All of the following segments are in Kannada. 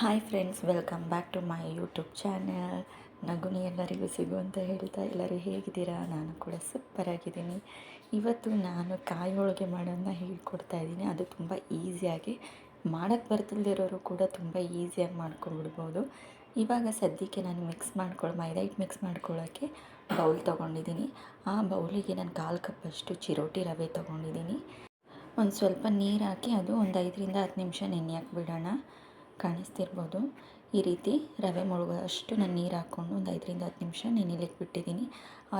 Hi friends, welcome back to my YouTube channel. ನಗುನಿ ಎಲ್ಲರಿಗೂ ಸಿಗು ಅಂತ ಹೇಳ್ತಾ ಎಲ್ಲರೂ ಹೇಗಿದ್ದೀರಾ? ನಾನು ಕೂಡ ಸೂಪರ್ ಆಗಿದ್ದೀನಿ. ಇವತ್ತು ನಾನು ಕಾಯಿ ಹೋಳಿಗೆ ಮಾಡೋದನ್ನ ಹೇಳ್ಕೊಡ್ತಾ ಇದ್ದೀನಿ. ಅದು ತುಂಬ ಈಸಿಯಾಗಿ ಮಾಡೋಕ್ಕೆ ಬರ್ತಿಲ್ದಿರೋರು ಕೂಡ ತುಂಬ ಈಸಿಯಾಗಿ ಮಾಡ್ಕೊಂಡ್ಬಿಡ್ಬೋದು ಇವಾಗ ಸದ್ಯಕ್ಕೆ ನಾನು ಮಿಕ್ಸ್ ಮಾಡ್ಕೊಳ್ಳೋ ಮೈದಾ ಹಿಟ್ಟು ಮಿಕ್ಸ್ ಮಾಡ್ಕೊಳ್ಳೋಕ್ಕೆ ಬೌಲ್ ತೊಗೊಂಡಿದ್ದೀನಿ. ಆ ಬೌಲಿಗೆ ನಾನು ಕಾಲು ಕಪ್ಪಷ್ಟು ಚಿರೋಟಿ ರವೆ ತೊಗೊಂಡಿದ್ದೀನಿ. ಒಂದು ಸ್ವಲ್ಪ ನೀರು ಹಾಕಿ ಅದು ಒಂದು ಐದರಿಂದ ಹತ್ತು ನಿಮಿಷ ನೆನೆಯಕ್ಕೆ ಬಿಡೋಣ. ಕಾಣಿಸ್ತಿರ್ಬೋದು. ಈ ರೀತಿ ರವೆ ಮುಳುಗೋಷ್ಟು ನಾನು ನೀರು ಹಾಕ್ಕೊಂಡು ಒಂದು ಐದರಿಂದ ಹತ್ತು ನಿಮಿಷ ನೆನೆಲಿಕ್ಕೆ ಬಿಟ್ಟಿದ್ದೀನಿ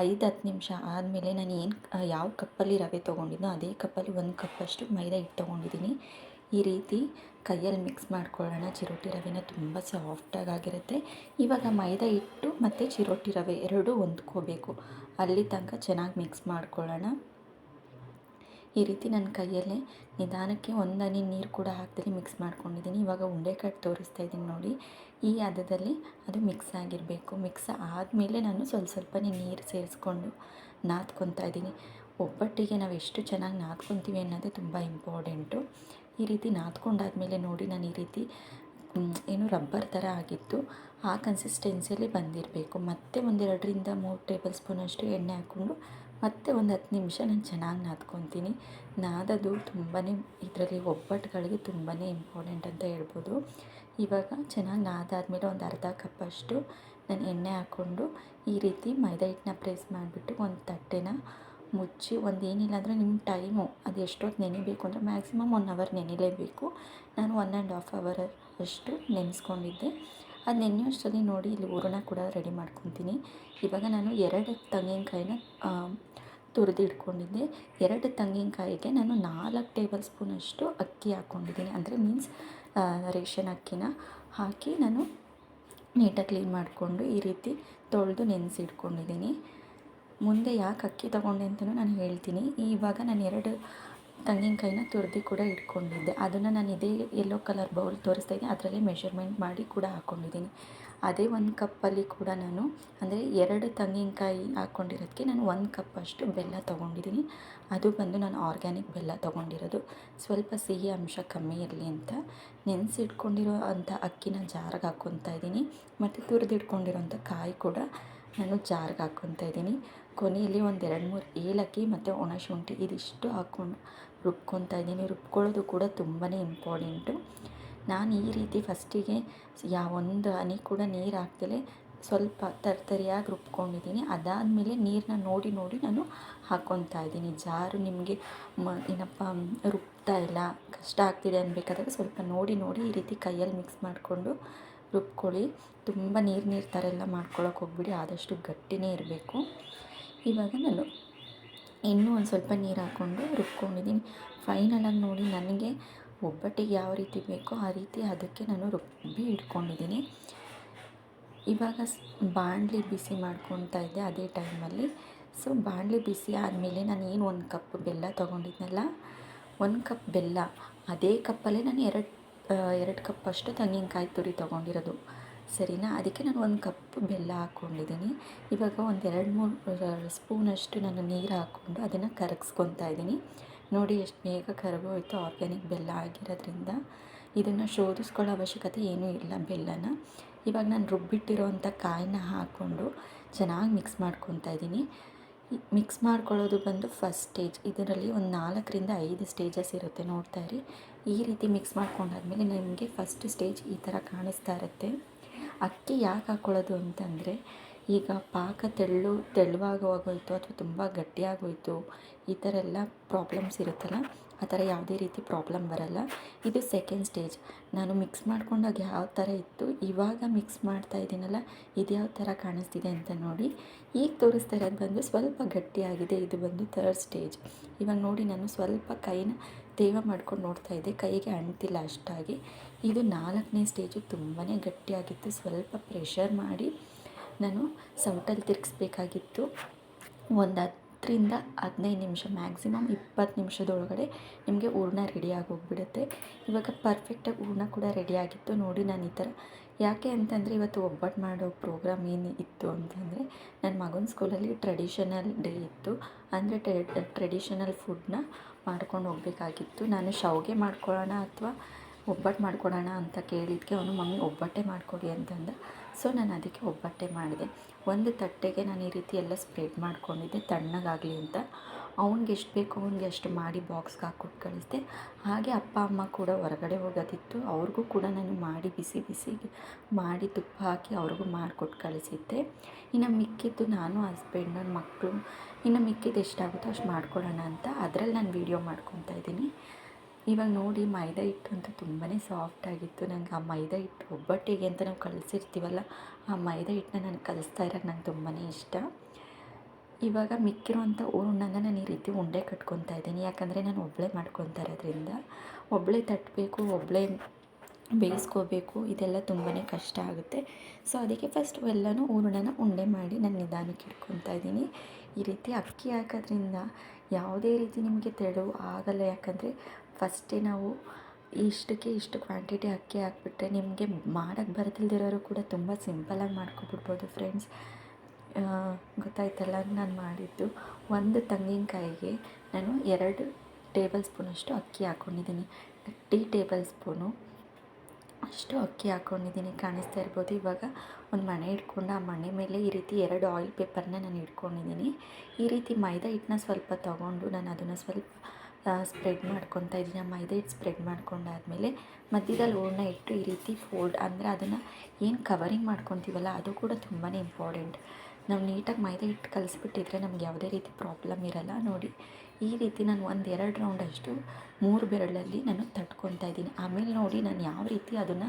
ಐದು ಹತ್ತು ನಿಮಿಷ ಆದಮೇಲೆ ನಾನು ಏನು ಯಾವ ಕಪ್ಪಲ್ಲಿ ರವೆ ತೊಗೊಂಡಿದ್ನೋ ಅದೇ ಕಪ್ಪಲ್ಲಿ ಒಂದು ಕಪ್ಪಷ್ಟು ಮೈದಾ ಹಿಟ್ಟು ತೊಗೊಂಡಿದ್ದೀನಿ ಈ ರೀತಿ ಕೈಯಲ್ಲಿ ಮಿಕ್ಸ್ ಮಾಡ್ಕೊಳ್ಳೋಣ. ಚಿರೋಟಿ ರವೆನ ತುಂಬ ಸಾಫ್ಟಾಗಿ ಆಗಿರುತ್ತೆ. ಇವಾಗ ಮೈದಾ ಹಿಟ್ಟು ಮತ್ತು ಚಿರೋಟಿ ರವೆ ಎರಡೂ ಹೊಂದ್ಕೋಬೇಕು. ಅಲ್ಲಿ ತನಕ ಚೆನ್ನಾಗಿ ಮಿಕ್ಸ್ ಮಾಡ್ಕೊಳ್ಳೋಣ. ಈ ರೀತಿ ನನ್ನ ಕೈಯಲ್ಲೇ ನಿಧಾನಕ್ಕೆ ಒಂದನೇ ನೀರು ಕೂಡ ಹಾಕ್ದಲ್ಲಿ ಮಿಕ್ಸ್ ಮಾಡ್ಕೊಂಡಿದ್ದೀನಿ. ಇವಾಗ ಉಂಡೆಕಟ್ಟು ಕಟ್ ತೋರಿಸ್ತಾ ಇದ್ದೀನಿ ನೋಡಿ. ಈ ಹದದಲ್ಲಿ ಅದು ಮಿಕ್ಸ್ ಆಗಿರಬೇಕು. ಮಿಕ್ಸ್ ಆದಮೇಲೆ ನಾನು ಸ್ವಲ್ಪ ಸ್ವಲ್ಪನೇ ನೀರು ಸೇರಿಸ್ಕೊಂಡು ನಾದ್ಕೊತಾ ಇದ್ದೀನಿ. ಒಬ್ಬಟ್ಟಿಗೆ ನಾವು ಎಷ್ಟು ಚೆನ್ನಾಗಿ ನಾದ್ಕೊತೀವಿ ಅನ್ನೋದೇ ತುಂಬ ಇಂಪಾರ್ಟೆಂಟು ಈ ರೀತಿ ನಾದ್ಕೊಂಡಾದಮೇಲೆ ನೋಡಿ ನಾನು ಈ ರೀತಿ ಏನು ರಬ್ಬರ್ ಥರ ಆಗಿತ್ತು. ಆ ಕನ್ಸಿಸ್ಟೆನ್ಸಿಯಲ್ಲಿ ಬಂದಿರಬೇಕು. ಮತ್ತೆ ಒಂದೆರಡರಿಂದ ಮೂರು ಟೇಬಲ್ ಸ್ಪೂನಷ್ಟು ಎಣ್ಣೆ ಹಾಕ್ಕೊಂಡು ಮತ್ತು ಒಂದು ಹತ್ತು ನಿಮಿಷ ನಾನು ಚೆನ್ನಾಗಿ ನಾದ್ಕೊತೀನಿ. ನಾದೋದು ತುಂಬಾ ಇದರಲ್ಲಿ ಒಬ್ಬಟ್ಟುಗಳಿಗೆ ತುಂಬಾ ಇಂಪಾರ್ಟೆಂಟ್ ಅಂತ ಹೇಳ್ಬೋದು. ಇವಾಗ ಚೆನ್ನಾಗಿ ನಾದಾದಮೇಲೆ ಒಂದು ಅರ್ಧ ಕಪ್ಪಷ್ಟು ನಾನು ಎಣ್ಣೆ ಹಾಕ್ಕೊಂಡು ಈ ರೀತಿ ಮೈದಾ ಹಿಟ್ಟನ್ನ ಪ್ರೆಸ್ ಮಾಡಿಬಿಟ್ಟು ಒಂದು ತಟ್ಟೆನ ಮುಚ್ಚಿ ಒಂದು ಏನಿಲ್ಲ ಅಂದರೆ ನಿಮ್ಮ ಟೈಮು ಅದು ಎಷ್ಟೊತ್ತು ನೆನಿಬೇಕು ಅಂದರೆ ಮ್ಯಾಕ್ಸಿಮಮ್ ಒನ್ ಅವರ್ ನೆನಿಲೇಬೇಕು. ನಾನು ಒನ್ ಆ್ಯಂಡ್ ಹಾಫ್ ಅವರ್ ಅಷ್ಟು ನೆನೆಸ್ಕೊಂಡಿದ್ದೆ. ಅದು ನೆನೆಯೋಷ್ಟರಲ್ಲಿ ನೋಡಿ ಇಲ್ಲಿ ಹೂರಣ ಕೂಡ ರೆಡಿ ಮಾಡ್ಕೊತೀನಿ. ಇವಾಗ ನಾನು ಎರಡು ತೆಂಗಿನಕಾಯಿನ ತುರಿದು ಇಟ್ಕೊಂಡಿದ್ದೆ. ಎರಡು ತೆಂಗಿನಕಾಯಿಗೆ ನಾನು ನಾಲ್ಕು ಟೇಬಲ್ ಸ್ಪೂನಷ್ಟು ಅಕ್ಕಿ ಹಾಕ್ಕೊಂಡಿದ್ದೀನಿ ಅಂದರೆ ಮೀನ್ಸ್ ರೇಷನ್ ಅಕ್ಕಿನ ಹಾಕಿ ನಾನು ನೀಟಾಗಿ ಕ್ಲೀನ್ ಮಾಡಿಕೊಂಡು ಈ ರೀತಿ ತೊಳೆದು ನೆನೆಸಿಟ್ಕೊಂಡಿದ್ದೀನಿ. ಮುಂದೆ ಯಾಕೆ ಅಕ್ಕಿ ತೊಗೊಂಡೆ ಅಂತಲೂ ನಾನು ಹೇಳ್ತೀನಿ. ಇವಾಗ ನಾನು ಎರಡು ತೆಂಗಿನಕಾಯಿನ ತುರಿದು ಕೂಡ ಇಟ್ಕೊಂಡಿದ್ದೆ. ಅದನ್ನು ನಾನು ಇದೇ ಯೆಲ್ಲೋ ಕಲರ್ ಬೌಲ್ ತೋರಿಸ್ತಾ ಇದ್ದೀನಿ. ಅದರಲ್ಲೇ ಮೆಷರ್ಮೆಂಟ್ ಮಾಡಿ ಕೂಡ ಹಾಕ್ಕೊಂಡಿದ್ದೀನಿ ಅದೇ ಒಂದು ಕಪ್ಪಲ್ಲಿ ಕೂಡ ನಾನು, ಅಂದರೆ ಎರಡು ತೆಂಗಿನಕಾಯಿ ಹಾಕ್ಕೊಂಡಿರೋದಕ್ಕೆ ನಾನು ಒಂದು ಕಪ್ಪಷ್ಟು ಬೆಲ್ಲ ತೊಗೊಂಡಿದ್ದೀನಿ. ಅದು ಬಂದು ನಾನು ಆರ್ಗ್ಯಾನಿಕ್ ಬೆಲ್ಲ ತೊಗೊಂಡಿರೋದು. ಸ್ವಲ್ಪ ಸಿಹಿ ಅಂಶ ಕಮ್ಮಿ ಇರಲಿ ಅಂತ. ನೆನೆಸಿಟ್ಕೊಂಡಿರೋ ಅಂಥ ಅಕ್ಕಿನ ಜಾರಿಗೆ ಹಾಕ್ಕೊತಾ ಇದ್ದೀನಿ. ಮತ್ತು ತುರಿದಿಟ್ಕೊಂಡಿರೋಂಥ ಕಾಯಿ ಕೂಡ ನಾನು ಜಾರಿಗೆ ಹಾಕ್ಕೊತಾ ಇದ್ದೀನಿ. ಕೊನೆಯಲ್ಲಿ ಒಂದು ಎರಡು ಮೂರು ಏಲಕ್ಕಿ ಮತ್ತು ಒಣಶುಂಠಿ ಇದಿಷ್ಟು ಹಾಕ್ಕೊಂಡು ರುಬ್ಕೊತಾ ಇದ್ದೀನಿ. ರುಬ್ಕೊಳ್ಳೋದು ಕೂಡ ತುಂಬಾ ಇಂಪಾರ್ಟೆಂಟು ನಾನು ಈ ರೀತಿ ಫಸ್ಟಿಗೆ ಯಾವೊಂದು ಹನಿ ಕೂಡ ನೀರು ಹಾಕ್ದಲೇ ಸ್ವಲ್ಪ ತರ್ತರಿಯಾಗಿ ರುಬ್ಕೊಂಡಿದ್ದೀನಿ. ಅದಾದಮೇಲೆ ನೀರನ್ನ ನೋಡಿ ನೋಡಿ ನಾನು ಹಾಕ್ಕೊತಾ ಇದ್ದೀನಿ. ಜಾರು ನಿಮಗೆ ಮ ಏನಪ್ಪ ರುಬ್ತಾ ಇಲ್ಲ, ಕಷ್ಟ ಆಗ್ತಿದೆ ಅನ್ಬೇಕಾದಾಗ ಸ್ವಲ್ಪ ನೋಡಿ ನೋಡಿ ಈ ರೀತಿ ಕೈಯಲ್ಲಿ ಮಿಕ್ಸ್ ಮಾಡಿಕೊಂಡು ರುಬ್ಕೊಳ್ಳಿ. ತುಂಬ ನೀರು ನೀರು ಥರ ಎಲ್ಲ ಮಾಡ್ಕೊಳ್ಳೋಕೆ ಹೋಗ್ಬಿಡಿ. ಆದಷ್ಟು ಗಟ್ಟಿನೇ ಇರಬೇಕು. ಇವಾಗ ನಾನು ಇನ್ನೂ ಒಂದು ಸ್ವಲ್ಪ ನೀರು ಹಾಕ್ಕೊಂಡು ರುಬ್ಕೊಂಡಿದ್ದೀನಿ ಫೈನಲಾಗಿ ನೋಡಿ ನನಗೆ ಒಬ್ಬಟ್ಟಿಗೆ ಯಾವ ರೀತಿ ಬೇಕೋ ಆ ರೀತಿ ಅದಕ್ಕೆ ನಾನು ರುಬ್ಬಿ ಇಟ್ಕೊಂಡಿದ್ದೀನಿ ಇವಾಗ ಬಾಣಲಿ ಬಿಸಿ ಮಾಡ್ಕೊತಾ ಇದ್ದೆ ಅದೇ ಟೈಮಲ್ಲಿ ಸೊ ಬಾಣಲಿ ಬಿಸಿ ಆದಮೇಲೆ ನಾನು ಏನು ಒಂದು ಕಪ್ ಬೆಲ್ಲ ತೊಗೊಂಡಿದ್ನಲ್ಲ, ಒಂದು ಕಪ್ ಬೆಲ್ಲ. ಅದೇ ಕಪ್ಪಲ್ಲೇ ನಾನು ಎರಡು ಎರಡು ಕಪ್ಪಷ್ಟು ತೆಂಗಿನಕಾಯಿ ತುರಿ ತೊಗೊಂಡಿರೋದು. ಸರಿನಾ? ಅದಕ್ಕೆ ನಾನು ಒಂದು ಕಪ್ ಬೆಲ್ಲ ಹಾಕ್ಕೊಂಡಿದ್ದೀನಿ. ಇವಾಗ ಒಂದು ಎರಡು ಮೂರು ಸ್ಪೂನಷ್ಟು ನಾನು ನೀರು ಹಾಕ್ಕೊಂಡು ಅದನ್ನು ಕರಗಿಸ್ಕೊತಾ ಇದ್ದೀನಿ. ನೋಡಿ ಎಷ್ಟು ಬೇಗ ಕರಗೋಯ್ತು ಆರ್ಗ್ಯಾನಿಕ್ ಬೆಲ್ಲ ಆಗಿರೋದ್ರಿಂದ. ಇದನ್ನು ಶೋಧಿಸ್ಕೊಳ್ಳೋ ಅವಶ್ಯಕತೆ ಏನೂ ಇಲ್ಲ ಬೆಲ್ಲನ. ಇವಾಗ ನಾನು ರುಬ್ಬಿಟ್ಟಿರೋವಂಥ ಕಾಯನ್ನ ಹಾಕ್ಕೊಂಡು ಚೆನ್ನಾಗಿ ಮಿಕ್ಸ್ ಮಾಡ್ಕೊತಾ ಇದ್ದೀನಿ. ಮಿಕ್ಸ್ ಮಾಡ್ಕೊಳ್ಳೋದು ಬಂದು ಫಸ್ಟ್ ಸ್ಟೇಜ್. ಇದರಲ್ಲಿ ಒಂದು ನಾಲ್ಕರಿಂದ ಐದು ಸ್ಟೇಜಸ್ ಇರುತ್ತೆ, ನೋಡ್ತಾ ಇರಿ. ಈ ರೀತಿ ಮಿಕ್ಸ್ ಮಾಡ್ಕೊಂಡಾದ್ಮೇಲೆ ನಿಮಗೆ ಫಸ್ಟ್ ಸ್ಟೇಜ್ ಈ ಥರ ಕಾಣಿಸ್ತಾ ಇರುತ್ತೆ. ಅಕ್ಕಿ ಯಾಕೆ ಹಾಕ್ಕೊಳ್ಳೋದು ಅಂತಂದರೆ, ಈಗ ಪಾಕ ತೆಳ್ಳು ತೆಳುವಾಗೋಗೋಯ್ತು ಅಥವಾ ತುಂಬ ಗಟ್ಟಿಯಾಗೋಯ್ತು, ಈ ಥರ ಎಲ್ಲ ಪ್ರಾಬ್ಲಮ್ಸ್ ಇರುತ್ತಲ್ಲ, ಆ ಥರ ಯಾವುದೇ ರೀತಿ ಪ್ರಾಬ್ಲಮ್ ಬರಲ್ಲ. ಇದು ಸೆಕೆಂಡ್ ಸ್ಟೇಜ್ ನಾನು ಮಿಕ್ಸ್ ಮಾಡ್ಕೊಂಡಾಗ ಯಾವ ಥರ ಇತ್ತು? ಇವಾಗ ಮಿಕ್ಸ್ ಮಾಡ್ತಾ ಇದ್ದೀನಲ್ಲ, ಇದು ಯಾವ ಥರ ಕಾಣಿಸ್ತಿದೆ ಅಂತ ನೋಡಿ. ಈಗ ತೋರಿಸ್ತಾ ಇರೋದು ಬಂದು ಸ್ವಲ್ಪ ಗಟ್ಟಿಯಾಗಿದೆ, ಇದು ಬಂದು ಥರ್ಡ್ ಸ್ಟೇಜ್ ಇವಾಗ ನೋಡಿ ನಾನು ಸ್ವಲ್ಪ ಕೈನ ತೇವ ಮಾಡ್ಕೊಂಡು ನೋಡ್ತಾ ಇದ್ದೆ ಕೈಗೆ ಅಂಟಿಲ್ಲ ಅಷ್ಟಾಗಿ. ಇದು ನಾಲ್ಕನೇ ಸ್ಟೇಜು ತುಂಬಾ ಗಟ್ಟಿಯಾಗಿತ್ತು. ಸ್ವಲ್ಪ ಪ್ರೆಷರ್ ಮಾಡಿ ನಾನು ಸೌಟಲ್ಲಿ ತಿರುಗಿಸ್ಬೇಕಾಗಿತ್ತು. ಒಂದು ಹತ್ತರಿಂದ ಹದಿನೈದು ನಿಮಿಷ ಮ್ಯಾಕ್ಸಿಮಮ್ ಇಪ್ಪತ್ತು ನಿಮಿಷದೊಳಗಡೆ ನಿಮಗೆ ಹೂರ್ಣ ರೆಡಿಯಾಗಿ ಹೋಗ್ಬಿಡುತ್ತೆ. ಇವಾಗ ಪರ್ಫೆಕ್ಟಾಗಿ ಹೂರ್ಣ ಕೂಡ ರೆಡಿಯಾಗಿತ್ತು ನೋಡಿ ನಾನು ಈ ಥರ ಯಾಕೆ ಅಂತಂದರೆ ಇವತ್ತು ಒಬ್ಬಟ್ಟು ಮಾಡೋ ಪ್ರೋಗ್ರಾಮ್ ಏನು ಇತ್ತು ಅಂತಂದರೆ ನನ್ನ ಮಗನ ಸ್ಕೂಲಲ್ಲಿ ಟ್ರೆಡಿಷನಲ್ ಡೇ ಇತ್ತು. ಅಂದರೆ ಟ್ರೆಡಿಷನಲ್ ಫುಡ್ನ ಮಾಡ್ಕೊಂಡು ಹೋಗಬೇಕಾಗಿತ್ತು. ನಾನು ಶಾವಿಗೆ ಮಾಡ್ಕೊಳ್ಳೋಣ ಅಥವಾ ಒಬ್ಬಟ್ಟು ಮಾಡ್ಕೊಡೋಣ ಅಂತ ಕೇಳಿದ್ದಕ್ಕೆ ಅವನು, ಮಮ್ಮಿ, ಒಬ್ಬಟ್ಟೆ ಮಾಡಿಕೊಡಿ ಅಂತಂದ. ಸೊ, ನಾನು ಅದಕ್ಕೆ ಒಬ್ಬಟ್ಟೆ ಮಾಡಿದೆ. ಒಂದು ತಟ್ಟೆಗೆ ನಾನು ಈ ರೀತಿ ಎಲ್ಲ ಸ್ಪ್ರೆಡ್ ಮಾಡ್ಕೊಂಡಿದ್ದೆ, ತಣ್ಣಗಾಗಲಿ ಅಂತ. ಅವ್ನಿಗೆ ಎಷ್ಟು ಬೇಕು ಅವ್ನಿಗೆ ಅಷ್ಟು ಮಾಡಿ ಬಾಕ್ಸ್ಗೆ ಹಾಕ್ಕೊಟ್ಟು ಕಳಿಸಿದೆ. ಹಾಗೆ ಅಪ್ಪ, ಅಮ್ಮ ಕೂಡ ಹೊರಗಡೆ ಹೋಗೋದಿತ್ತು. ಅವ್ರಿಗೂ ಕೂಡ ನಾನು ಮಾಡಿ ಬಿಸಿ ಬಿಸಿ ಮಾಡಿ ತುಪ್ಪ ಹಾಕಿ ಅವ್ರಿಗೂ ಮಾಡಿಕೊಟ್ಟು ಕಳಿಸಿದ್ದೆ. ಇನ್ನು ಮಿಕ್ಕಿದ್ದು ನಾನು ಹಸ್ಬೆಂಡ್ ನನ್ನ ಮಕ್ಕಳು ಇನ್ನು ಮಿಕ್ಕಿದ್ದು ಎಷ್ಟಾಗುತ್ತೋ ಅಷ್ಟು ಮಾಡ್ಕೊಳ್ಳೋಣ ಅಂತ ಅದರಲ್ಲಿ ನಾನು ವೀಡಿಯೋ ಮಾಡ್ಕೊತಾ ಇದ್ದೀನಿ. ಇವಾಗ ನೋಡಿ ಮೈದಾ ಹಿಟ್ಟು ಅಂತೂ ತುಂಬಾ ಸಾಫ್ಟಾಗಿತ್ತು ನನಗೆ ಆ ಮೈದಾ ಹಿಟ್ಟು ಒಬ್ಬಟ್ಟಿಗೆ ಅಂತ ನಾವು ಕಲಿಸಿರ್ತೀವಲ್ಲ ಆ ಮೈದಾ ಹಿಟ್ಟನ್ನ ನಾನು ಕಲಿಸ್ತಾ ಇರೋಕ್ಕೆ ನಂಗೆ ತುಂಬಾ ಇಷ್ಟ. ಇವಾಗ ಮಿಕ್ಕಿರುವಂಥ ಹೂರ್ಣನ ನಾನು ಈ ರೀತಿ ಉಂಡೆ ಕಟ್ಕೊತಾ ಇದ್ದೀನಿ. ಯಾಕಂದರೆ ನಾನು ಒಬ್ಬಳೇ ಮಾಡ್ಕೊತಾ ಇರೋದ್ರಿಂದ ಒಬ್ಬಳೇ ತಟ್ಟಬೇಕು ಒಬ್ಬಳೇ ಬೇಯಿಸ್ಕೋಬೇಕು, ಇದೆಲ್ಲ ತುಂಬಾ ಕಷ್ಟ ಆಗುತ್ತೆ. ಸೊ ಅದಕ್ಕೆ ಫಸ್ಟ್ ಎಲ್ಲನೂ ಹೂರ್ಣನ ಉಂಡೆ ಮಾಡಿ ನಾನು ನಿಧಾನಕ್ಕೆ ಇಟ್ಕೊತಾ ಇದ್ದೀನಿ. ಈ ರೀತಿ ಅಕ್ಕಿ ಹಾಕೋದ್ರಿಂದ ಯಾವುದೇ ರೀತಿ ನಿಮಗೆ ತೆಳು ಆಗಲ್ಲ. ಯಾಕಂದರೆ ಫಸ್ಟೇ ನಾವು ಇಷ್ಟಕ್ಕೆ ಇಷ್ಟು ಕ್ವಾಂಟಿಟಿ ಅಕ್ಕಿ ಹಾಕ್ಬಿಟ್ರೆ ನಿಮಗೆ ಮಾಡೋಕ್ಕೆ ಬರದಿಲ್ದಿರೋರು ಕೂಡ ತುಂಬ ಸಿಂಪಲಾಗಿ ಮಾಡ್ಕೊಬಿಡ್ಬೋದು ಫ್ರೆಂಡ್ಸ್ ಗೊತ್ತಾಯ್ತಲ್ಲ, ನಾನು ಮಾಡಿದ್ದು. ಒಂದು ತೆಂಗಿನಕಾಯಿಗೆ ನಾನು ಎರಡು ಟೇಬಲ್ ಸ್ಪೂನಷ್ಟು ಅಕ್ಕಿ ಹಾಕ್ಕೊಂಡಿದ್ದೀನಿ ಟೀ ಟೇಬಲ್ ಸ್ಪೂನು ಅಷ್ಟು ಅಕ್ಕಿ ಹಾಕ್ಕೊಂಡಿದ್ದೀನಿ ಕಾಣಿಸ್ತಾ ಇರ್ಬೋದು. ಇವಾಗ ಒಂದು ಮಣೆ ಇಟ್ಕೊಂಡು ಆ ಮಣೆ ಮೇಲೆ ಈ ರೀತಿ ಎರಡು ಆಯಿಲ್ ಪೇಪರ್ನ ನಾನು ಇಟ್ಕೊಂಡಿದ್ದೀನಿ ಈ ರೀತಿ ಮೈದಾ ಹಿಟ್ಟನ್ನ ಸ್ವಲ್ಪ ತೊಗೊಂಡು ನಾನು ಅದನ್ನು ಸ್ವಲ್ಪ ಸ್ಪ್ರೆಡ್ ಮಾಡ್ಕೊತಾ ಇದ್ದೀನಿ. ಆ ಮೈದಾ ಹಿಟ್ಟು ಸ್ಪ್ರೆಡ್ ಮಾಡ್ಕೊಂಡಾದಮೇಲೆ ಮಧ್ಯದಲ್ಲಿ ಹೂರ್ಣ ಇಟ್ಟು ಈ ರೀತಿ ಫೋಲ್ಡ್ ಅಂದರೆ ಅದನ್ನು ಏನು ಕವರಿಂಗ್ ಮಾಡ್ಕೊತೀವಲ್ಲ, ಅದು ಕೂಡ ತುಂಬಾ ಇಂಪಾರ್ಟೆಂಟ್ ನಾವು ನೀಟಾಗಿ ಮೈದಾ ಹಿಟ್ಟು ಕಲಿಸ್ಬಿಟ್ಟಿದ್ರೆ ನಮ್ಗೆ ಯಾವುದೇ ರೀತಿ ಪ್ರಾಬ್ಲಮ್ ಇರಲ್ಲ. ನೋಡಿ, ಈ ರೀತಿ ನಾನು ಒಂದು ಎರಡು ರೌಂಡಷ್ಟು ಮೂರು ಬೆರಳಲ್ಲಿ ನಾನು ತಟ್ಕೊತಾ ಇದ್ದೀನಿ. ಆಮೇಲೆ ನೋಡಿ, ನಾನು ಯಾವ ರೀತಿ ಅದನ್ನು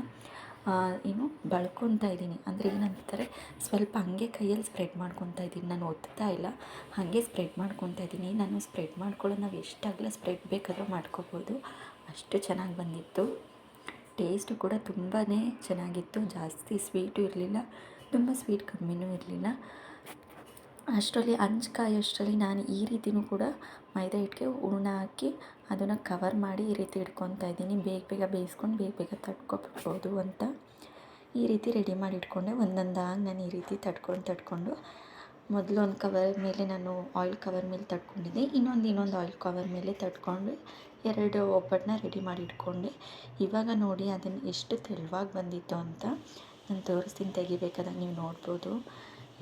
ಏನು ಬಳ್ಕೊತಾ ಇದ್ದೀನಿ. ಅಂದರೆ ಏನಂತಾರೆ, ಸ್ವಲ್ಪ ಹಾಗೆ ಕೈಯಲ್ಲಿ ಸ್ಪ್ರೆಡ್ ಮಾಡ್ಕೊತಾ ಇದ್ದೀನಿ. ನಾನು ಒತ್ತಾ ಇಲ್ಲ, ಹಾಗೆ ಸ್ಪ್ರೆಡ್ ಮಾಡ್ಕೊತಾ ಇದ್ದೀನಿ. ನಾನು ಸ್ಪ್ರೆಡ್ ಮಾಡ್ಕೊಳ್ಳೋ ನಾವು ಎಷ್ಟಾಗಲ ಸ್ಪ್ರೆಡ್ ಬೇಕಾದರೂ ಮಾಡ್ಕೋಬೋದು ಅಷ್ಟು ಚೆನ್ನಾಗಿ ಬಂದಿತ್ತು. ಟೇಸ್ಟು ಕೂಡ ತುಂಬಾ ಚೆನ್ನಾಗಿತ್ತು. ಜಾಸ್ತಿ ಸ್ವೀಟು ಇರಲಿಲ್ಲ, ತುಂಬ ಸ್ವೀಟ್ ಕಮ್ಮಿನೂ ಇರಲಿಲ್ಲ. ಅಷ್ಟರಲ್ಲಿ ಹಂಚ್ ನಾನು ಈ ರೀತಿಯೂ ಕೂಡ ಮೈದಾ ಹಿಟ್ಟಿಗೆ ಹೂರ್ಣ ಹಾಕಿ ಅದನ್ನು ಕವರ್ ಮಾಡಿ ಈ ರೀತಿ ಇಟ್ಕೊತಾ ಇದ್ದೀನಿ. ಬೇಗ ಬೇಗ ಬೇಯಿಸ್ಕೊಂಡು ಬೇಗ ಬೇಗ ತಟ್ಕೊಬಿಡ್ಬೋದು ಅಂತ ಈ ರೀತಿ ರೆಡಿ ಮಾಡಿ ಇಟ್ಕೊಂಡೆ. ಒಂದೊಂದಾಗಿ ನಾನು ಈ ರೀತಿ ತಟ್ಕೊಂಡು ತಟ್ಕೊಂಡು ಮೊದಲು ಒಂದು ಕವರ್ ಮೇಲೆ ನಾನು ಆಯಿಲ್ ಕವರ್ ಮೇಲೆ ತಟ್ಕೊಂಡಿದ್ದೆ. ಇನ್ನೊಂದು ಇನ್ನೊಂದು ಆಯಿಲ್ ಕವರ್ ಮೇಲೆ ತಟ್ಕೊಂಡು ಎರಡು ಒಬ್ಬಟ್ಟನ್ನ ರೆಡಿ ಮಾಡಿ ಇಟ್ಕೊಂಡೆ. ಇವಾಗ ನೋಡಿ ಅದನ್ನು ಎಷ್ಟು ತೆಳುವಾಗಿ ಬಂದಿತ್ತು ಅಂತ ನಾನು ತೋರಿಸ್ತೀನಿ. ತೆಗಿಬೇಕಾದಾಗ ನೀವು ನೋಡ್ಬೋದು.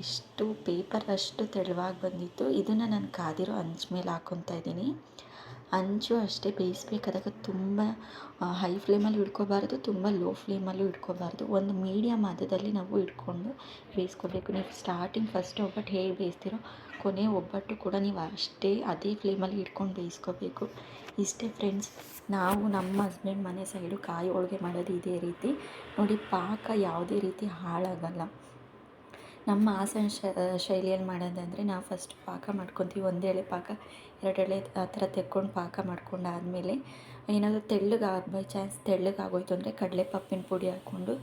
ಇಷ್ಟು ಪೇಪರ್ ಅಷ್ಟು ತೆಳುವಾಗಿ ಬಂದಿತ್ತು. ಇದನ್ನು ನಾನು ಕಾದಿರೋ ಅಂಚು ಮೇಲೆ ಹಾಕ್ಕೊತಾ ಇದ್ದೀನಿ. ಅಂಚು ಅಷ್ಟೇ ಬೇಯಿಸ್ಬೇಕಾದಾಗ ತುಂಬ ಹೈ ಫ್ಲೇಮಲ್ಲಿ ಇಟ್ಕೋಬಾರ್ದು, ತುಂಬ ಲೋ ಫ್ಲೇಮಲ್ಲೂ ಇಟ್ಕೋಬಾರ್ದು. ಒಂದು ಮೀಡಿಯಮ್ ಹದದಲ್ಲಿ ನಾವು ಇಟ್ಕೊಂಡು ಬೇಯಿಸ್ಕೋಬೇಕು. ನೀವು ಸ್ಟಾರ್ಟಿಂಗ್ ಫಸ್ಟ್ ಒಬ್ಬಟ್ಟು ಹೇಗೆ ಬೇಯಿಸ್ತೀರೋ, ಕೊನೆ ಒಬ್ಬಟ್ಟು ಕೂಡ ನೀವು ಅಷ್ಟೇ ಅದೇ ಫ್ಲೇಮಲ್ಲಿ ಇಟ್ಕೊಂಡು ಬೇಯಿಸ್ಕೋಬೇಕು. ಇಷ್ಟೇ ಫ್ರೆಂಡ್ಸ್ ನಾವು ನಮ್ಮ ಹಸ್ಬೆಂಡ್ ಮನೆ ಸೈಡು ಕಾಯಿ ಹೋಳಿಗೆ ಮಾಡೋದು ಇದೇ ರೀತಿ. ನೋಡಿ, ಪಾಕ ಯಾವುದೇ ರೀತಿ ಹಾಳಾಗಲ್ಲ. ನಮ್ಮ ಹಾಸನ ಶೈಲಿಯಲ್ಲಿ ಮಾಡೋದಂದರೆ ನಾವು ಫಸ್ಟ್ ಪಾಕ ಮಾಡ್ಕೊತೀವಿ. ಒಂದು ಪಾಕ, ಎರಡು ಎಳೆ ಆ ಥರ ತೆಕ್ಕೊಂಡು ಪಾಕ ಮಾಡ್ಕೊಂಡಾದಮೇಲೆ ಏನಾದರೂ ತೆಳ್ಳಗೆ ಬೈ ಚಾನ್ಸ್ ತೆಳ್ಳಗೆ ಆಗೋಯ್ತು ಅಂದರೆ ಕಡಲೆ ಪಪ್ಪಿನ ಪುಡಿ ಹಾಕ್ಕೊಂಡು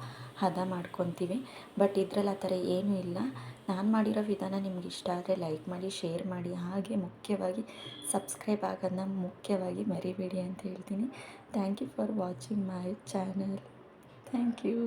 ಹದ ಮಾಡ್ಕೊತೀವಿ. ಬಟ್ ಇದ್ರಲ್ಲಿ ಆ ಥರ ಏನೂ ಇಲ್ಲ. ನಾನು ಮಾಡಿರೋ ವಿಧಾನ ನಿಮ್ಗೆ ಇಷ್ಟ ಆದರೆ ಲೈಕ್ ಮಾಡಿ ಶೇರ್ ಮಾಡಿ. ಹಾಗೆ ಮುಖ್ಯವಾಗಿ ಸಬ್ಸ್ಕ್ರೈಬ್ ಆಗೋದನ್ನ ಮುಖ್ಯವಾಗಿ ಮರಿಬೇಡಿ ಅಂತ ಹೇಳ್ತೀನಿ. Thank you for watching my channel thank you